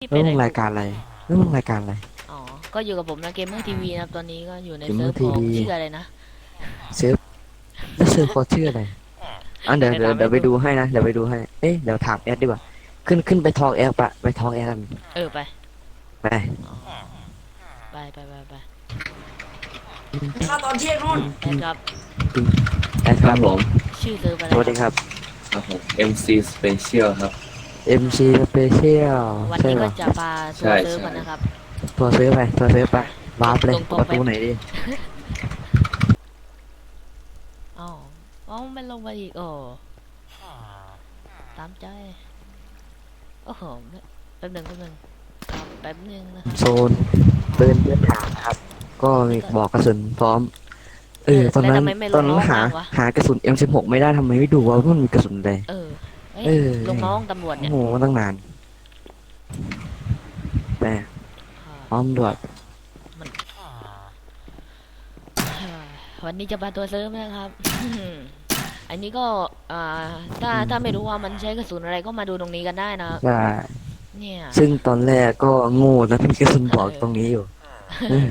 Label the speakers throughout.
Speaker 1: ที่
Speaker 2: แล้ว
Speaker 1: เป็น
Speaker 2: มึง
Speaker 1: ไรา
Speaker 2: ยการอะไรแล้วมึงรายการอะไร
Speaker 1: อ๋อ ก็อยู่กับผมนะเกมเมอร์ทีวีนะครับตอนนี้ก็อยู่ใน
Speaker 2: Gamer
Speaker 1: เซิร์ฟของ
Speaker 2: TV
Speaker 1: ชื่ออะไรนะ
Speaker 2: เซิร์ฟแล้วเซิร์ฟเขาชื่ออะไรอะเดี๋ยวเดี๋ยว
Speaker 1: ไปตาม
Speaker 2: เดี๋ยวไป
Speaker 1: ไปดู
Speaker 2: ดูให้นะเดี๋ยวไปดูให้เอ๊ะเดี๋ยวถามแอดดีกว่า ขึ้นขึ้นไปทอกแอดปะไปทอกแอดกัน
Speaker 1: เออไป
Speaker 2: ไป
Speaker 1: ไปไปไปไป
Speaker 3: ข้าตอนเที่ยงนู่น
Speaker 1: แอดครับ
Speaker 2: แอด
Speaker 4: ค
Speaker 2: ค
Speaker 4: รั
Speaker 2: รั
Speaker 4: บบผม
Speaker 1: ชื่อเซิร์ฟอะไร
Speaker 2: สวัสดีครับ
Speaker 4: ครับผม MC Special ครับ
Speaker 2: MC Special
Speaker 1: วัน
Speaker 2: ใช่
Speaker 1: นี้
Speaker 2: เหร
Speaker 1: ก็
Speaker 2: อ
Speaker 1: จะพา
Speaker 4: ใช่
Speaker 1: ทัวร์เซิร์ฟ
Speaker 4: ใช่
Speaker 1: กันนะครับ
Speaker 2: ตัวเซิร์ฟไปตัวเซิร์ฟไปวาร์ปเลย
Speaker 1: ตรงๆ
Speaker 2: ประตู
Speaker 1: ไป
Speaker 2: ไหนดิ
Speaker 1: อ๋ออ๋อไม่ลงไปอีกโอ้ตามใจ โอ้โหแป๊บหนึ่งแป๊บหนึ่งครับแป๊บหนึ่งนะครับ
Speaker 2: โซนเดินเดินทางนะครับ ก็มีบอกกระสุนพร้อม เออ
Speaker 1: เออ
Speaker 2: ตอนนั้น
Speaker 1: แล้วทำไมไม่ลง
Speaker 2: ตอนนั้น
Speaker 1: น้อง
Speaker 2: หา
Speaker 1: บ้างวะ
Speaker 2: หากระสุน M16 ไม่ได้ทำไมไม่ดูว่ามันมีกระสุนอะไร
Speaker 1: เออ เอ้ย
Speaker 2: เออ
Speaker 1: ลงน้องตำรวจ
Speaker 2: โอ้
Speaker 1: เนี่ย
Speaker 2: โหมันตั้งนานแต่พร้อมด้วย
Speaker 1: วันนี้จะมาตัวเซิร์ฟนะครับ อันนี้ก็อ่าถ้าถ้าไม่รู้ว่ามันใช้กระสุนอะไรก็มาดูตรงนี้กันได้นะ
Speaker 2: ใช่
Speaker 1: เนี่ย
Speaker 2: ซึ่งตอนแรกก็โง่นะมีกระสุนบอก
Speaker 1: เออ
Speaker 2: ตรงนี้อยู่เออ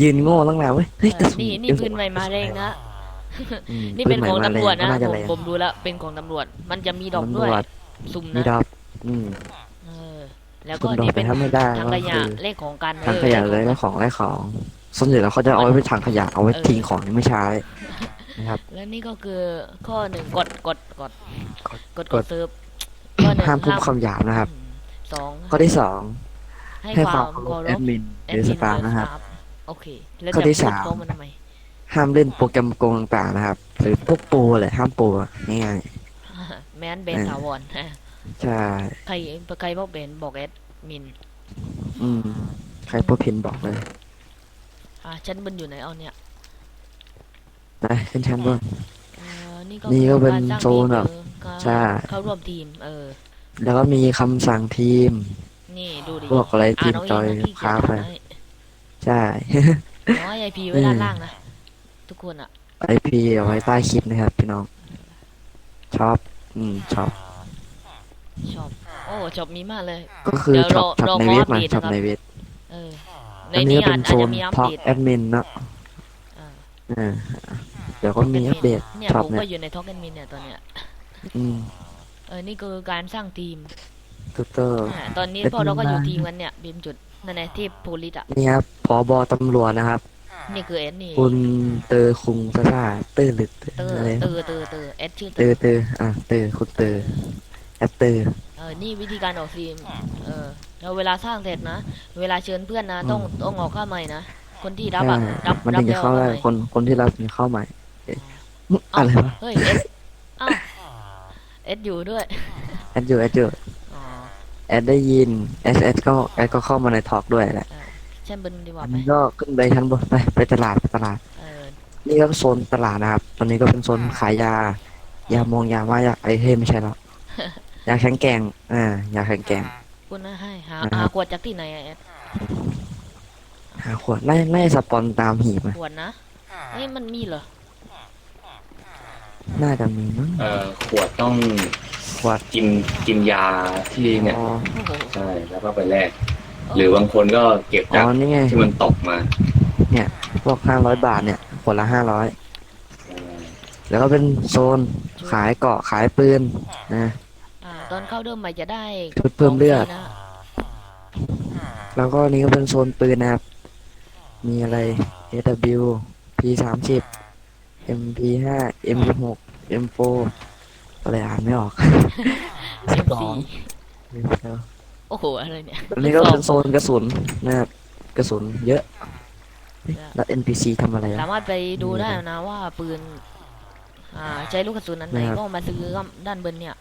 Speaker 2: ยืนโง่ตั้งนานเว้ยเฮ้ยกระสุน
Speaker 1: นี่นี่ปืนใหม่มาแรงนะ
Speaker 2: อืม
Speaker 1: นี่เป็นของ
Speaker 2: ปืใหม่
Speaker 1: ตำรวจ
Speaker 2: มา
Speaker 1: นะ
Speaker 2: แงก็น่าจะ
Speaker 1: ผม
Speaker 2: แรง
Speaker 1: ผมดูแล้วเป็นของตำรวจ มันจะมีดอก
Speaker 2: ตำร
Speaker 1: ด้วย
Speaker 2: วจ
Speaker 1: สุ่ม
Speaker 2: มี
Speaker 1: นะ
Speaker 2: ดอกอืม
Speaker 1: เออแล้ว
Speaker 2: คุ
Speaker 1: ก็
Speaker 2: ณดอก
Speaker 1: นี่
Speaker 2: ไป
Speaker 1: เป็น
Speaker 2: ถ้าไม่ได้
Speaker 1: ถัง
Speaker 2: ก็
Speaker 1: ขยะ
Speaker 2: คือ
Speaker 1: เลขของกัน
Speaker 2: ถังขยะเลยก็ของไร้ของส่วนใหญ่แล้วเขาจะเอาไว้เป็นถังขยะเอาไว้ทิ้งของที่ไม่ใช้นะครับ
Speaker 1: แล้วนี่ก็คือข้อหนึ่งกดกดกดกดก
Speaker 2: ก
Speaker 1: ด
Speaker 2: ด
Speaker 1: เซิร์ฟข้อหนึ่ง
Speaker 2: ห้ามพูดคำหยาบนะครับ
Speaker 1: อืมสอง
Speaker 2: ข้อที่สอง
Speaker 1: ให้
Speaker 2: ให้คาว
Speaker 1: คามม
Speaker 2: เคาร
Speaker 1: เคา
Speaker 2: พ
Speaker 1: ร
Speaker 2: แอ
Speaker 1: พ
Speaker 2: ดมินหรือสตาฟนะครับ
Speaker 1: โอเคแล้ว
Speaker 2: ข้อ
Speaker 1: จะ
Speaker 2: ที่
Speaker 1: พูด
Speaker 2: สาม
Speaker 1: เขามันทำไม
Speaker 2: ห้ามเล่นโปรแกรมโกงต่างๆนะครับ หรือพวกโปรแหละห้ามโปรอะง่าย
Speaker 1: แมนเบน
Speaker 2: เออ
Speaker 1: ถาวร
Speaker 2: ๆใช่
Speaker 1: ใครใครบอกเบนบอกเอดมิน
Speaker 2: อืม ใครพวกพินบอกเลย
Speaker 1: อะฉันบนอยู่ไหนเอาเนี่ย
Speaker 2: ไปขึ้นชั้นบน
Speaker 1: เออนี่ก็
Speaker 2: นี่ก็เป็นา
Speaker 1: รสร้าง
Speaker 2: โซนแบบ
Speaker 1: ทีมเออ
Speaker 2: ใช่
Speaker 1: เข้าร่วมทีม เออ
Speaker 2: แล้วก็มีคำสั่งทีม
Speaker 1: นี่ดูดิ
Speaker 2: พวกอะไรทีม
Speaker 1: น้อง
Speaker 2: จอย
Speaker 1: เงนะพี่
Speaker 2: ค้าไป
Speaker 1: เกียรติ
Speaker 2: ใช่
Speaker 1: น้อยไอพีไว้ด้านล่างนะ ทุกคนอะ
Speaker 2: ไอพีเอาไว้ใต้คลิปนะครับพี่น้อง ชอบ อืมชอบ
Speaker 1: ชอบ โอ้ชอบมีมากเลย
Speaker 2: ก็คือ
Speaker 1: เดี๋ยว
Speaker 2: ช็อป
Speaker 1: รอ
Speaker 2: ช็อป
Speaker 1: รอ
Speaker 2: ในเว็บ
Speaker 1: ขออัป
Speaker 2: มา
Speaker 1: เดต
Speaker 2: ช็อป
Speaker 1: นะครับ
Speaker 2: ในเว็บ
Speaker 1: เออใน
Speaker 2: อันนี้
Speaker 1: นี้
Speaker 2: ก็
Speaker 1: อา
Speaker 2: เป็
Speaker 1: จ
Speaker 2: น
Speaker 1: อาจ
Speaker 2: โซ
Speaker 1: จะ
Speaker 2: น
Speaker 1: มีอัป
Speaker 2: ท็อป
Speaker 1: เดต
Speaker 2: แอดมินเนาะ
Speaker 1: อ่า
Speaker 2: อ่าเดี๋ยวก็มีอัปเดต
Speaker 1: เนี่ย
Speaker 2: ช็อป
Speaker 1: ผม
Speaker 2: เนี่
Speaker 1: ก็
Speaker 2: ย
Speaker 1: อยู่ในท็อกแอนมินเนี่ยตอนเนี้ย
Speaker 2: อืม
Speaker 1: เออนี่คือการสร้างทีม
Speaker 2: ถูกต้อง
Speaker 1: อ่าตอนนี้
Speaker 2: เป็น
Speaker 1: พวกเราก็อยู่
Speaker 2: มา
Speaker 1: ทีมกันเนี่ยบีมจุดนั่นแหละที่โพลิสอะ
Speaker 2: นี่ครับพอบอตำรวจนะครับ
Speaker 1: นี่คือเอสนี่
Speaker 2: คุณเตอร์คุงซะซ่าเตอร์หรือ
Speaker 1: เตอร์
Speaker 2: อะไร
Speaker 1: เตอร์เตอร์เตอร์เอสชื่อเต
Speaker 2: เต
Speaker 1: อ
Speaker 2: อ
Speaker 1: ร์
Speaker 2: ร์เตอร์อะเตอร์คุณเตอร์แอปเตอร์
Speaker 1: เออนี่วิธีการออกทีมเออแล้วเวลาสร้างเสร็จนะ เวลาเชิญเพื่อนนะ ต้องต้องออกค่าใหม่นะ คนที่รับ
Speaker 2: ใช่
Speaker 1: อะรับ
Speaker 2: มัน
Speaker 1: รับ
Speaker 2: ถึงจะ
Speaker 1: แล้ว
Speaker 2: เข้าได้
Speaker 1: ออก
Speaker 2: คนคนที่รับถึงจะเข้าใหม่เอ๊ะอะไรวะ
Speaker 1: เฮ้ยเอสอ้าวเอสอยู่ด้วย
Speaker 2: แอดอยู่แอดอยู่
Speaker 1: อ๋อ
Speaker 2: แอดได้ยินเอสเอสก็แอดก็เข้ามาในทอล์กด้วยแหละ
Speaker 1: เช่นบนดีกว่า
Speaker 2: อัน
Speaker 1: ไหม
Speaker 2: นี้ก็ขึ้นไปชั้นบนไปไปตลาดไปตลาด
Speaker 1: เออ
Speaker 2: นี่ก็โซนตลาดนะครับ ตอนนี้ก็เป็นโซนขายยา ยามองยามายาไอเทมไม่ใช่แล้ว ยาแข็งแกร่งอ่ายาแข็งแกร่ง
Speaker 1: คุณนะให้หา
Speaker 2: นะครับ
Speaker 1: หาขวดจากที่ไหนอะเอส
Speaker 2: หาขวดไล่ไล่สปอนตามหีบอะ
Speaker 1: ขวดนะเอ้ยมันมีเหรอ
Speaker 2: น่าจะมีมั้ง
Speaker 4: เอ่อขวดต้อง
Speaker 2: ขวด
Speaker 4: กินกินยาที่เนี่ย
Speaker 2: อ๋อ
Speaker 1: โอ้โห
Speaker 4: ใช่แล้วก็ไปแลก หรือบางคนก็เก็บ
Speaker 2: อ๋
Speaker 4: จาก
Speaker 2: อนี่ไง
Speaker 4: ที่มันตกมา
Speaker 2: พวกห้าร้อยบาทเนี่ยขวดละห้าร้อยแล้วก็เป็นโซนขายเกาะขายปืนนะ
Speaker 1: อ่าตอนเข้าเริ่มใหม่จะได้
Speaker 2: ชุดเพิ่มเลือด
Speaker 1: ขงฟรีนะ
Speaker 2: แล้วก็นี่ก็เป็นโซนปืนนะครับ มีอะไร AW P สามสิบ MP ห้า M หก M โฟอะไรอ่านไม่ออก
Speaker 1: เอ็ม
Speaker 2: สอ
Speaker 1: ซี
Speaker 2: ง
Speaker 1: โอ้โห อะไรเนี่ย
Speaker 2: อันนี้ก็เป็นโซนกระสุนนะครับกระสุนเยอะเอ๊ะแล้ว NPC ทำอะไร
Speaker 1: สา
Speaker 2: อะ
Speaker 1: มารถไปดูได้นะว่าปืน อ่า ใช้ลูกกระสุนนั้นไหน
Speaker 2: นะครับ
Speaker 1: ก็มาซื้อด้านบนเนี่ย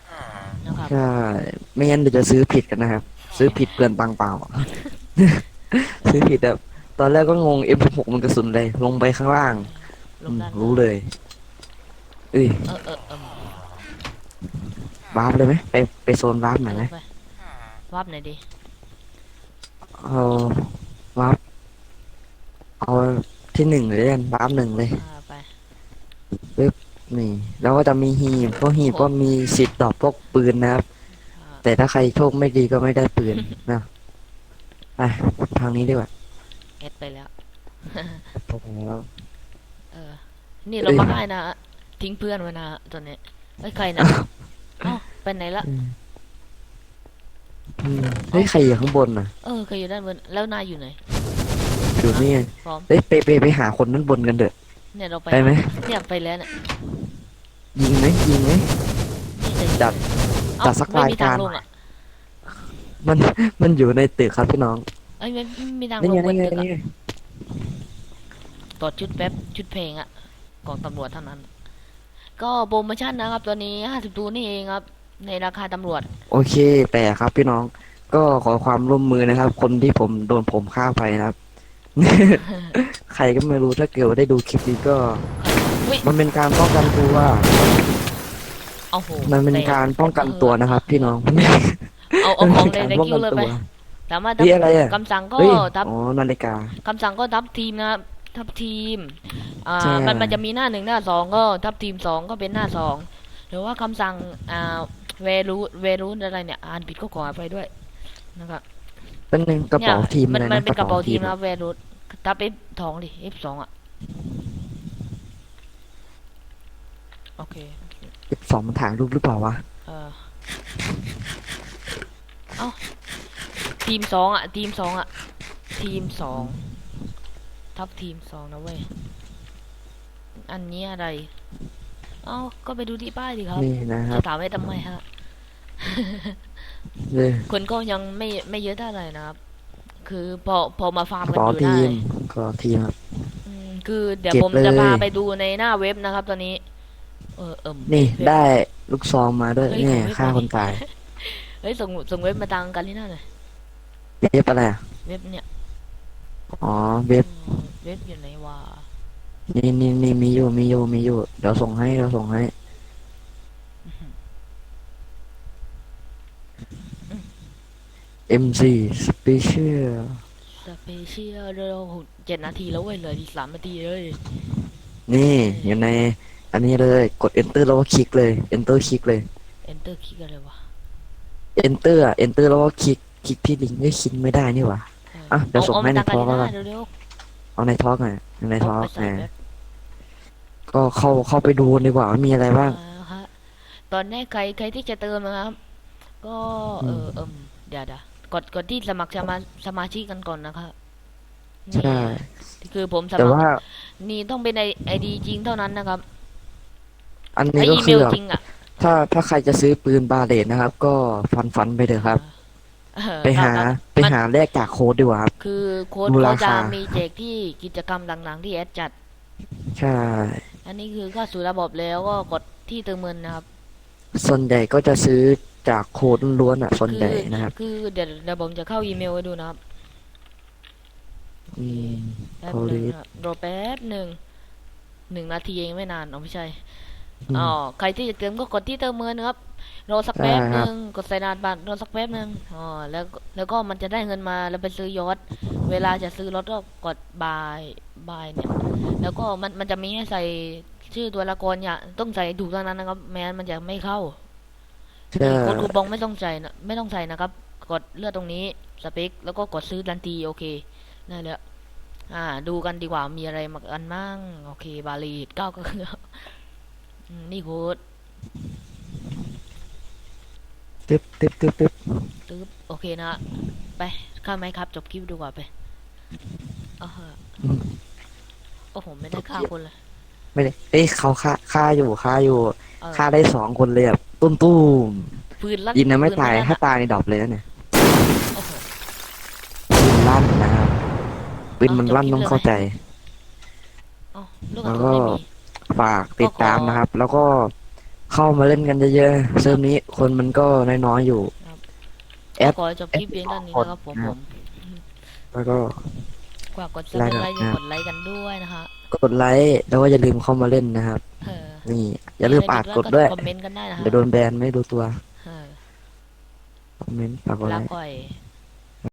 Speaker 1: นะครับ
Speaker 2: ใช่ไม่งั้นเดี๋ยวจะซื้อผิดกันนะครับ ซื้อผิดเปลือนตังค์เปล่า ซื้อผิดแบบตอนแรกก็งง M16 มันกระสุนเลย ลงไปข้างล่าง
Speaker 1: ล
Speaker 2: อื
Speaker 1: ง
Speaker 2: ม
Speaker 1: ด้าน
Speaker 2: รู้เลยเอ้ย
Speaker 1: เออเออเออ
Speaker 2: วาร์ปเลยไหมไปไปโซนวาร์ปหน่อยไหม
Speaker 1: ไป วับหน่อยดิ
Speaker 2: เอาวาร์ปเอาที่หนึ่งเลยกันวาร์ปหนึ่งเลย
Speaker 1: อ่าไป
Speaker 2: นี่แล้วก็จะมีหีบพวกหีบก็มีสิทธิ์ดรอปพวกปืนนะครับ
Speaker 1: อ่า
Speaker 2: แต่ถ้าใครโชคไม่ดีก็ไม่ได้ปืนนะไปทางนี้ดีกว่า
Speaker 1: เอ็ดไปแล้ว
Speaker 2: โอ้โห
Speaker 1: เออ นี่เรา
Speaker 2: เอ้ย
Speaker 1: มาให้นะฮะทิ้งเพื่อนไว้นะฮะตอนนี้ไอ้ยใครนะเอ้าไปไหนละ
Speaker 2: อืมอืม เฮ้ยใครอยู่ข้างบนน่ะ
Speaker 1: เออใครอยู่ด้านบนแล้วนายอยู่ไหน
Speaker 2: อยู่นี่
Speaker 1: พร้อม
Speaker 2: เฮ้ยไปไปไปหาคนนั้นบนกันเถอะ
Speaker 1: เนี่ยเราไป
Speaker 2: ไปไหม
Speaker 1: เนี่ยไปแล้วเนี่ย
Speaker 2: ยิงไหมยิงไหม
Speaker 1: นี่จะ
Speaker 2: จัด
Speaker 1: เอ้า
Speaker 2: จัดสัก
Speaker 1: ไม่มี
Speaker 2: รายการ
Speaker 1: ทางลงอะ
Speaker 2: มันมันอยู่ในตึกครับพี่น้อง
Speaker 1: เอ้ยไม่ไม่มีทาง
Speaker 2: นี่
Speaker 1: ล
Speaker 2: ไง
Speaker 1: งบน
Speaker 2: นี่ไง
Speaker 1: ตึก
Speaker 2: นี่
Speaker 1: อะ
Speaker 2: ไง
Speaker 1: กดชุดแป๊บชุดเพลงอะของตำรวจเท่านั้น ก็โปรโมชั่นนะครับตัวนี้ห้าสิบตัวนี่เองครับ ในราคาตำรวจ
Speaker 2: โอเค แต่ครับพี่น้องก็ขอความร่วมมือนะครับ คนที่ผมโดนผมฆ่าไปนะครับ ใครก็ไม่รู้ถ้าเกิดว่าได้ดูคลิปนี้ก็
Speaker 1: อุ๊ย
Speaker 2: มันเป็นการป้องกันตัว
Speaker 1: เอาโห
Speaker 2: มันเป็น
Speaker 1: แต
Speaker 2: การป้องกันตัวนะครับ พี่น้อง
Speaker 1: เอาเอา
Speaker 2: มัน
Speaker 1: ของ
Speaker 2: เป็น
Speaker 1: ใน
Speaker 2: การ
Speaker 1: ใน
Speaker 2: ป้อง
Speaker 1: คิ
Speaker 2: กั
Speaker 1: วนเลย
Speaker 2: ตั
Speaker 1: ไป
Speaker 2: ว
Speaker 1: สามารถ
Speaker 2: นี่อะไรอะ
Speaker 1: คำสั่งก็
Speaker 2: เฮ้ย
Speaker 1: ทับ
Speaker 2: อ๋อนาฬิกา
Speaker 1: คำสั่งก็ทับทีมนะครับทับทีม อ่า
Speaker 2: ใช่
Speaker 1: มันมันจะมีหน้าหนึ่งหน้าสองก็ทับทีมสองก็เป็นหน้าสองหรือว่าคำสั่งอ่า เวรูเวรูอะไรเนี่ยอ่านผิดก็ขออภัยด้วยนะครับ
Speaker 2: เป็นหนึ่งกระ
Speaker 1: เนี่ย
Speaker 2: เป๋าทีม
Speaker 1: มัน
Speaker 2: เลย
Speaker 1: มัน
Speaker 2: นะ
Speaker 1: เป็นกระเป๋าทีม
Speaker 2: อะ
Speaker 1: นะเวรูทับ F สองดิ F สองอะโอเค
Speaker 2: สองมันถ่ายรูปหรือเปล่าวะ
Speaker 1: เออเอ้าทีมสองอะ ทีมสองอะ ทีมสองทับทีมสองนะเว้ยอันนี้อะไร เอ้าก็ไปดูที่ป้ายดิครับ
Speaker 2: นี่นะครั
Speaker 1: จะ
Speaker 2: บ
Speaker 1: ถามให้ทำไมฮะ
Speaker 2: เลย
Speaker 1: คนก็ยังไม่ไม่เยอะเท่าไหร่นะครับ คือพอพอมาฟาร์ม
Speaker 2: กระ
Speaker 1: กัน
Speaker 2: เป๋า
Speaker 1: อยู่
Speaker 2: ที
Speaker 1: ได้
Speaker 2: มกระเป๋าทีมครับ
Speaker 1: อืมคือเดี๋ยว
Speaker 2: เก็บ
Speaker 1: ผมจะ
Speaker 2: เลย
Speaker 1: พาไปดูในหน้าเว็บนะครับ ตอนนี้ เออเอิม
Speaker 2: นี่
Speaker 1: เว็บ
Speaker 2: ได้ลูกซองมาด้วย
Speaker 1: เฮ้ย
Speaker 2: เนี่ย
Speaker 1: ผมไม่
Speaker 2: ฆ่า
Speaker 1: ไป
Speaker 2: คนตาย
Speaker 1: เฮ้ยส่งส่งเว็บมาตังกันที่หน้าหน่อย
Speaker 2: เว็บอะไรอะ
Speaker 1: เว็บเนี่ย
Speaker 2: อ๋อเว็บ
Speaker 1: อืมเว็บอยู่ไหนวะ
Speaker 2: นี่นี่นี่มีอยู่มีอยู่มีอยู่เดี๋ยวส่งให้เดี๋ยวส่งให้ MC Special
Speaker 1: สเปเชียลเราเจ็ดนาทีแล้วเว้ยเหลืออีกสามนาทีเลย
Speaker 2: นี่อยู่ในอันนี้เลยกด enter แล้วก็คลิกเลย enter คลิกเลย
Speaker 1: enter คลิกอะไรวะ
Speaker 2: enter อะ enter แล้วก็คลิกคลิกที่ลิงก์ไม่คลิกไม่ได้นี่หว่าอะเดี๋ยวส่งให้ใน
Speaker 1: เอา
Speaker 2: Talk
Speaker 1: มา
Speaker 2: แล้วกั
Speaker 1: ตั
Speaker 2: น
Speaker 1: งกันเร็ว
Speaker 2: เอาในทอล์กหน่อยใน
Speaker 1: ๆ
Speaker 2: ทอล์ก
Speaker 1: เอาไปใส่
Speaker 2: อ่า
Speaker 1: เว็บ
Speaker 2: ก็เข้าเข้าไปดูดีกว่าว่ามีอะไรบ้าง
Speaker 1: อ่าฮะตอนนี้ใครใครที่จะเติมนะครับ ก็เออเอิมเดี๋ยวเดี๋ยวกดกดที่สมัครสมาสมาชิกกันก่อนนะครับนี่
Speaker 2: ใช่
Speaker 1: คือผมส
Speaker 2: แต่
Speaker 1: มัค
Speaker 2: ว่า
Speaker 1: รนี่ต้องเป็นไอดีจริงเท่านั้นนะครับ
Speaker 2: อัน
Speaker 1: ไอ
Speaker 2: นี้ก็
Speaker 1: อีเม
Speaker 2: คือ
Speaker 1: ล
Speaker 2: แบบ
Speaker 1: จริงอะ
Speaker 2: ถ้าถ้าใครจะซื้อปืนบาเลตนะครับ ก็ฟันฟันไปเถอะครับ
Speaker 1: เออ
Speaker 2: ไปหา
Speaker 1: ครับ
Speaker 2: ไปหาแลกจากโค้ดดีกว่าครับ
Speaker 1: คือโค้ด
Speaker 2: ดู
Speaker 1: เขา
Speaker 2: รา
Speaker 1: จะ
Speaker 2: คา
Speaker 1: มีแจกที่กิจกรรมหลังๆที่แอดจัด
Speaker 2: ใช่
Speaker 1: อันนี้คือเข้าสู่ระบบแล้วก็กดที่เติมเงินนะครับ
Speaker 2: ส่วนใหญ่ก็จะซื้อจากโค้ดล้วนๆอะ ส่วนใหญ่นะครับ
Speaker 1: คือเดี๋ยวเดี๋ยวผมจะเข้าอีเมลไว้ดูนะครับ
Speaker 2: อืม
Speaker 1: แป๊บ
Speaker 2: โพ
Speaker 1: หนึ่ง
Speaker 2: ลิส
Speaker 1: นะรอแป๊บหนึ่งหนึ่งนาทีเองไม่นานเอาไม่ใช่
Speaker 2: อืม
Speaker 1: อ๋อใครที่จะเติมก็กดที่เติมเงินนะครับรอสักแป๊บ
Speaker 2: ใช่
Speaker 1: ห
Speaker 2: ครับ
Speaker 1: นึ่งกดใส่รหัสบัตรรอสักแป๊บหนึ่งอ๋อแล้วก็แล้วก็มันจะได้เงินมาแล้วไปซื้อยอดเวลาจะซื้อรถก็กดบายบายเนี่ย แล้วก็มันมันจะมีให้ใส่ชื่อตัวละครอย่าต้องใส่ถูกเท่านั้นนะครับไม่งั้นมันจะไม่เข้า
Speaker 2: ใช่
Speaker 1: โค้ดคูปองไม่ต้องใส่นะไม่ต้องใส่นะครับ กดเลือกตรงนี้สเปคแล้วก็กดซื้อทันทีโอเคนั่นแหละอ่า ดูกันดีกว่ามีอะไรมากันมั่งโอเค บาลีดเก้าก็คือ อืมนี่โค้ด
Speaker 2: ตึ๊บตึ๊บตึ๊บตึ๊บ
Speaker 1: ตึ๊บโอเคนะไปข้ามไหมครับ จบคลิปดีกว่าไปอ๋อฮะโอ้โหไม่ได้ฆ่าคนเลย
Speaker 2: ไม่ได้เอ้ยเขาฆ่าฆ่าอยู่ฆ่าอยู่
Speaker 1: เออ
Speaker 2: ฆ่าได้สองคนเลยแบบตุ้มตุ้ม
Speaker 1: ปืนลั่น
Speaker 2: ยินนะไม่
Speaker 1: ปื
Speaker 2: ตาย
Speaker 1: ลั่น
Speaker 2: ถ้า
Speaker 1: อะ
Speaker 2: ตายในดรอปเลยนะเนี่ย
Speaker 1: โอ้โห
Speaker 2: ปืนลั่นนะครับปืนมัน
Speaker 1: เอาจบ
Speaker 2: ลั่น
Speaker 1: คลิป
Speaker 2: ต้อง
Speaker 1: เลยไหม
Speaker 2: เข้าใจ
Speaker 1: อ๋อลูกก
Speaker 2: แล้
Speaker 1: ระ
Speaker 2: ว
Speaker 1: สุ
Speaker 2: ก็
Speaker 1: นไม่มี
Speaker 2: ฝากติดตาม
Speaker 1: ก็ขอ
Speaker 2: นะครับ แล้วก็เข้ามาเล่นกันเยอะๆเซิร์ฟนี้คนมันก็น้อยๆอยู่แอด
Speaker 1: ขอจบคลิปเพียงเท่านี้นะครับผม
Speaker 2: ค
Speaker 1: ผ
Speaker 2: รับ
Speaker 1: ม
Speaker 2: แล้วก็
Speaker 1: ฝากกดซับสไครต์
Speaker 2: ครับ
Speaker 1: กดไลค์กันด้วยนะฮะ
Speaker 2: กดไลค์แล้วก็อย่าลืมเข้ามาเล่นนะครับ
Speaker 1: เออ
Speaker 2: นี่ อย่าลืมปาดกดด้วย
Speaker 1: คอมเมนต์กันได้นะฮะ
Speaker 2: เดี๋ยวโดนแบนไม่รู้ตัว
Speaker 1: เออ
Speaker 2: คอมเมนต์ปากกดไล
Speaker 1: ลา
Speaker 2: ค์
Speaker 1: ก่อย